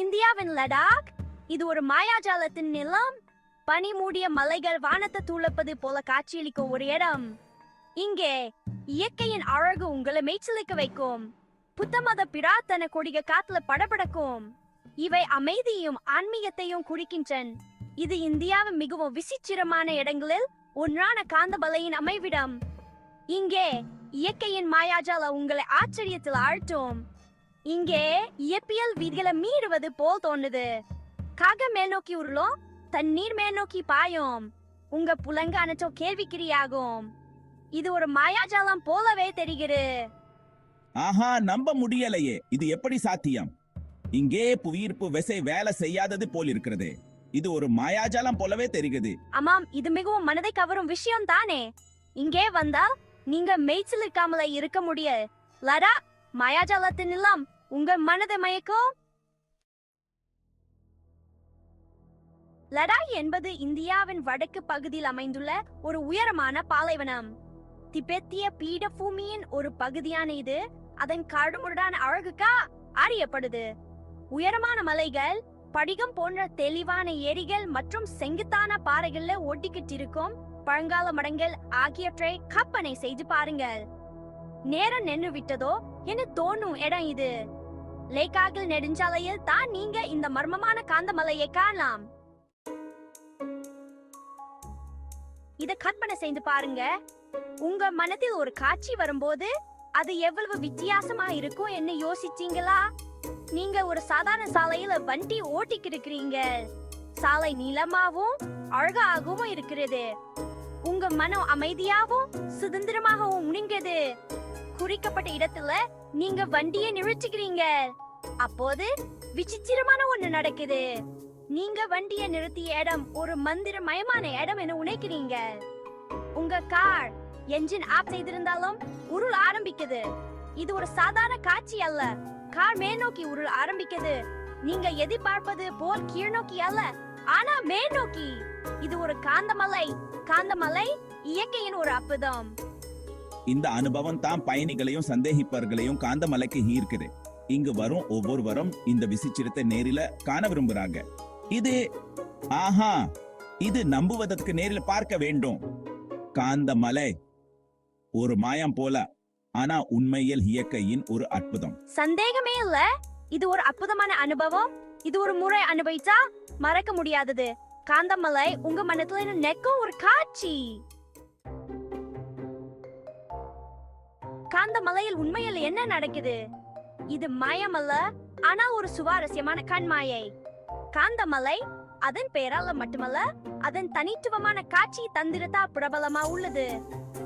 இந்தியாவின் லடாக். இது ஒரு மாயாஜாலத்தின் நிலம். பனி மூடிய மலைகள் வானத்தை தூளப்பது போல காட்சியளிக்கும் ஒரு இடம். இங்கே இயற்கையின் அழகு உங்களை மேய்ச்சலுக்கு வைக்கும். புத்தமத பிரார்த்தன கொடிக காத்துல படபடக்கும். இவை அமைதியும் ஆன்மீகத்தையும் குறிக்கின்றன. இது இந்தியாவின் மிகவும் விசித்திரமான இடங்களில் ஒன்றான காந்தபலையின் அமைவிடம். இங்கே இயற்கையின் மாயாஜால உங்களை ஆச்சரியத்தில் ஆழ்த்தும். இங்கே இயற்பியல் விதிகளை மீறுவது போல் தோணுது காக மேல் நோக்கி உருளும் தண்ணீர் மேல் நோக்கி பாயும். உங்க புலங்க அனைத்தோ கேள்விக்குறியாகும் இது ஒரு மாயாஜாலம் போலவே தெரிகிறது. ஆஹா நம்ப முடியலையே. இது எப்படி சாத்தியம்? இங்கே புவியீர்ப்பு விசை வேலை செய்யாதது போல் இருக்கிறது. இது ஒரு மாயாஜாலம் போலவே தெரிகிறது. ஆமாம் இது மிகவும் மனதை கவரும் விஷயம் தானே. இங்கே வந்தால் நீங்க மெய்ச்சல் இருக்காமலே இருக்க முடியாது லடா மாயாஜாலத்தின் இல்லம் உங்க மனதை மயக்கும். லடாய் என்பது இந்தியாவின் வடக்கு பகுதியில் அமைந்துள்ள ஒரு உயரமான பாலைவனம். திபெத்திய பீடபூமியின் ஒரு பகுதியான இது அதன் கடுமுரடான அழகுக்கா அறியப்படுது. உயரமான மலைகள் படிகம் போன்ற தெளிவான ஏரிகள் மற்றும் செங்குத்தான பாறைகள்ல ஒட்டிக்கிட்டு இருக்கும் பழங்கால மடங்கள் ஆகியவற்றை கற்பனை செய்து பாருங்கள். நேரம் நின்று விட்டதோ என்ன தோணும் இடம் இது? லேக்காகில் நெடுஞ்சாலையில் தான் நீங்க இந்த மர்மமான காந்தமலையை காணலாம். இத கற்பனை செய்து பாருங்க. உங்க மனதில் ஒரு காட்சி வரும்போது அது எவ்வளவு வித்தியாசமா இருக்கும் என்ன யோசிச்சீங்களா? நீங்க ஒரு சாதாரண சாலையில வண்டி ஓட்டிக்கிட்டுக்கிறீங்க சாலை நீளமாவும் அழகாகவும் இருக்கிறது. உங்க மனம் அமைதியாகவும் சுதந்திரமாகவும் முடிங்கிறது குறிக்கப்பட்ட இடத்துல நீங்க வண்டியை நிறுத்திக்கிறீங்க. அப்போது விசித்திரமான ஒண்ணு நடக்குது. நீங்க வண்டியை நிறுத்திய இடம் ஒரு மந்திர மயமான இடம் என உணைக்கிறீங்க உங்க கார் என்ஜின் ஆப் செய்திருந்தாலும் உருள் ஆரம்பிக்குது. இது ஒரு சாதாரண காட்சி அல்ல. கார் மேல்நோக்கி உருள் ஆரம்பிக்குது. நீங்க எதிர்பார்ப்பது போல் கீழ் நோக்கி அல்ல ஆனா மேல் நோக்கி. இது ஒரு காந்தமலை. காந்தமலை இயற்கையின் ஒரு அற்புதம். இந்த அனுபவம் தான் பயணிகளையும் சந்தேகிப்பவர்களையும் காந்தமலைக்கு ஈர்க்குது. இங்கு வரும் ஒவ்வொருவரும் இந்த விசிச்சிரத்தை நேரில காண விரும்புறாங்க. இது ஆஹா இது நம்புவதற்கு நேரில் பார்க்க வேண்டும். காந்தமலை ஒரு மாயம் போல ஆனா உண்மையில் இயற்கையின் ஒரு அற்புதம். சந்தேகமே இல்ல. இது ஒரு அற்புதமான அனுபவம். இது ஒரு முறை அனுபவிச்சா மறக்க முடியாதது. காந்தமலை உங்க மனத்துல நெக்கும் ஒரு காட்சி. காந்தமலையில் உண்மையில் என்ன நடக்குது? இது மாயமல்ல ஆனா ஒரு சுவாரஸ்யமான கண்மாயை. காந்தமலை அதன் பெயரால மட்டுமல்ல அதன் தனித்துவமான காட்சி தந்திரத்தா பிரபலமா உள்ளது.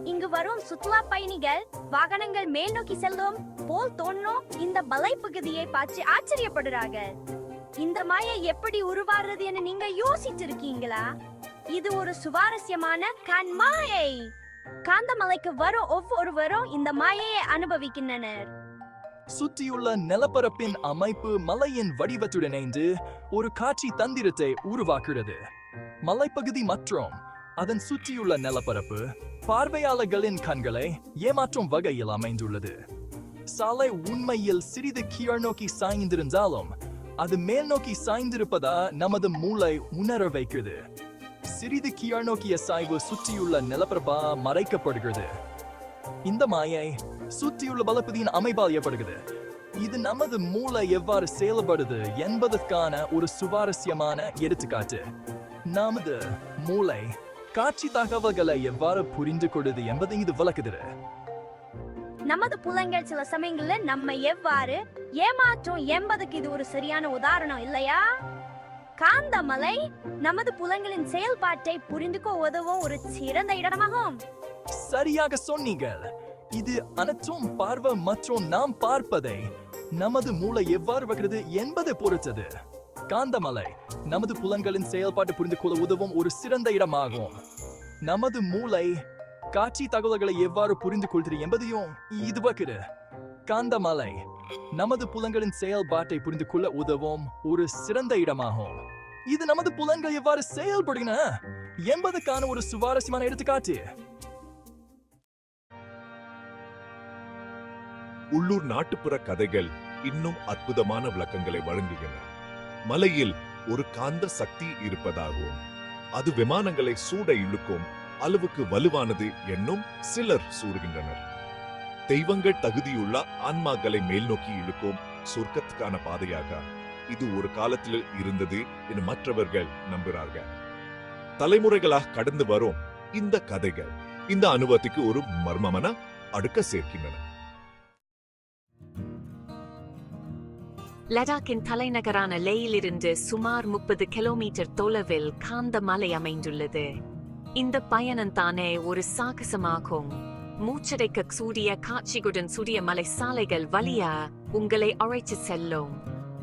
இங்கு வரும் சுற்றுலா பயணிகள் வாகனங்கள் மேல் நோக்கி செல்லும் போல் தோன்றும் இந்த மலைப்பகுதியை பார்த்து ஆச்சரியப்படுறாங்க இந்த மாயை எப்படி உருவாகிறது என நீங்க யோசிச்சிருக்கீங்களா? இது ஒரு சுவாரஸ்யமான கண்மாயை. காந்தமலைக்கு வரும் ஒவ்வொருவரும் இந்த மாயையை அனுபவிக்கின்றனர். சுற்றியுள்ள நிலப்பரப்பின் அமைப்பு மலையின் வடிவத்துடன் இணைந்து ஒரு காட்சி தந்திரத்தை உருவாக்குகிறது. மலைப்பகுதி மற்றும் அதன் சுற்றியுள்ள நிலப்பரப்பு பார்வையாளர்களின் கண்களை ஏமாற்றும் வகையில் அமைந்துள்ளது. சாலை உண்மையில் சிறிது கீழ் நோக்கி சாய்ந்திருந்தாலும் அது மேல் நோக்கி சாய்ந்திருப்பதா நமது மூளை உணர வைக்கிறது சிறிது கீழ் நோக்கிய சாய்வு சுற்றியுள்ள நிலப்பரப்பா மறைக்கப்படுகிறது. இந்த மாயை சுற்றியுள்ள பலப்பதியின் அமைப்பால் ஏற்படுகிறது இது நமது மூளை எவ்வாறு செயல்படுது என்பதற்கான ஒரு சுவாரஸ்யமான எடுத்துக்காட்டு. நமது மூளை காட்சி தகவல்களை எவ்வாறு புரிந்து கொள்ளுது என்பதை இது விளக்குது நமது புலங்கள் சில சமயங்களில் நம்ம எவ்வாறு ஏமாற்றும் என்பதுக்கு இது ஒரு சரியான உதாரணம் இல்லையா? காந்தமலை நமது புலங்களின் செயல்பாட்டை புரிந்துக்க உதவும் ஒரு சிறந்த இடமாகும். சரியாக சொன்னீங்கள் இது அனைத்தும் பார்வை மற்றும் நாம் பார்ப்பதை நமது மூளை எவ்வாறு வைக்கிறது என்பதை பொறுத்தது. காந்தமலை நமது புலன்களின் செயல்பாட்டு புரிந்து கொள்ள உதவும் ஒரு சிறந்த இடமாகும். நமது மூளை காட்சி தகவல்களை எவ்வாறு புரிந்து கொள்கிறது என்பதையும் இது வைக்கிறது காந்தமலை நமது புலன்களின் செயல்பாட்டை புரிந்து கொள்ள உதவும் ஒரு சிறந்த இடமாகும். இது நமது புலன்கள் எவ்வாறு செயல்படுகின என்பதற்கான ஒரு சுவாரஸ்யமான எடுத்துக்காட்டு. உள்ளூர் நாட்டுப்புற கதைகள் இன்னும் அற்புதமான விளக்கங்களை வழங்குகின்றன மலையில் ஒரு காந்த சக்தி இருப்பதாகவும் அது விமானங்களை சூட இழுக்கும் அளவுக்கு வலுவானது என்னும் சிலர் சூறுகின்றனர் தெய்வங்கள் தகுதியுள்ள ஆன்மாக்களை மேல் நோக்கி இழுக்கும் சொர்க்கத்துக்கான பாதையாக இது ஒரு காலத்தில் இருந்தது என மற்றவர்கள் நம்புகிறார்கள். தலைமுறைகளாக கடந்து வரும் இந்த கதைகள் இந்த அனுபவத்துக்கு ஒரு மர்மமன அடுக்க சேர்க்கின்றன. லடாக்கின் தலைநகரான லேயிலிருந்து சுமார் முப்பது கிலோமீட்டர் தொலைவில் காந்த மலை அமைந்துள்ளது. இந்த பயணம் தானே ஒரு சாகசமாகும். மூச்சடைக்க சூரிய காட்சிகளுடன் சூரிய மலை சாலைகள் வழியா உங்களை அழைத்து செல்லும்.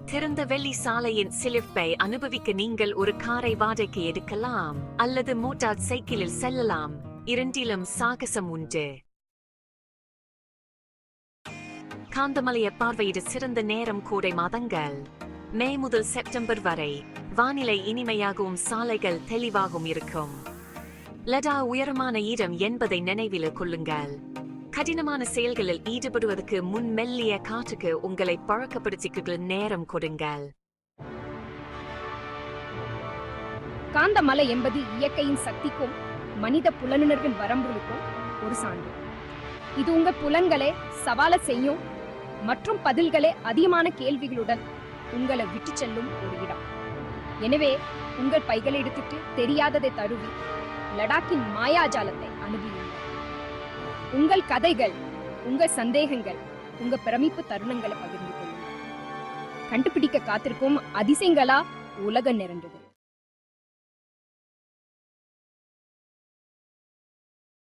திறந்த வெள்ளி சாலையின் சிலிர்ப்பை அனுபவிக்க நீங்கள் ஒரு காரை வாடகைக்கு எடுக்கலாம் அல்லது மோட்டார் சைக்கிளில் செல்லலாம். இரண்டிலும் சாகசம் உண்டு. காந்தமலையை பார்வையிட சிறந்த நேரம் கோடை மாதங்கள். மே முதல் செப்டம்பர் வரை வானிலை இனிமையாகவும் சாலைகள் தெளிவாகவும் இருக்கும். லடா உயரமான இடம் என்பதை நினைவில் கொள்ளுங்கள். கடினமான செயல்களில் ஈடுபடுவதற்கு முன் மெல்லிய காற்றுக்கு உங்களை பழக்கப்படுத்திக்க நேரம் கொடுங்கள். காந்தமலை என்பது இயற்கையின் சக்திக்கும் மனித புலனுணர்வின் வரம்புகளுக்கும் ஒரு சான்று. இது உங்கள் புலன்களை சவால செய்யும் மற்றும் பதில்களே அதிகமான கேள்விகளுடன் உங்களை விட்டு செல்லும் ஒரு இடம். எனவே உங்கள் பைகளை எடுத்துட்டு தெரியாததை தருவி லடாக்கின் மாயாஜாலத்தை அனுபவியுங்கள் உங்கள் கதைகள் உங்கள் சந்தேகங்கள் உங்க பிரமிப்பு தருணங்களை பகிர்ந்து கொள்ளுங்கள். கண்டுபிடிக்க காத்திருக்கும் அதிசயங்களா உலகம் நிறைந்தது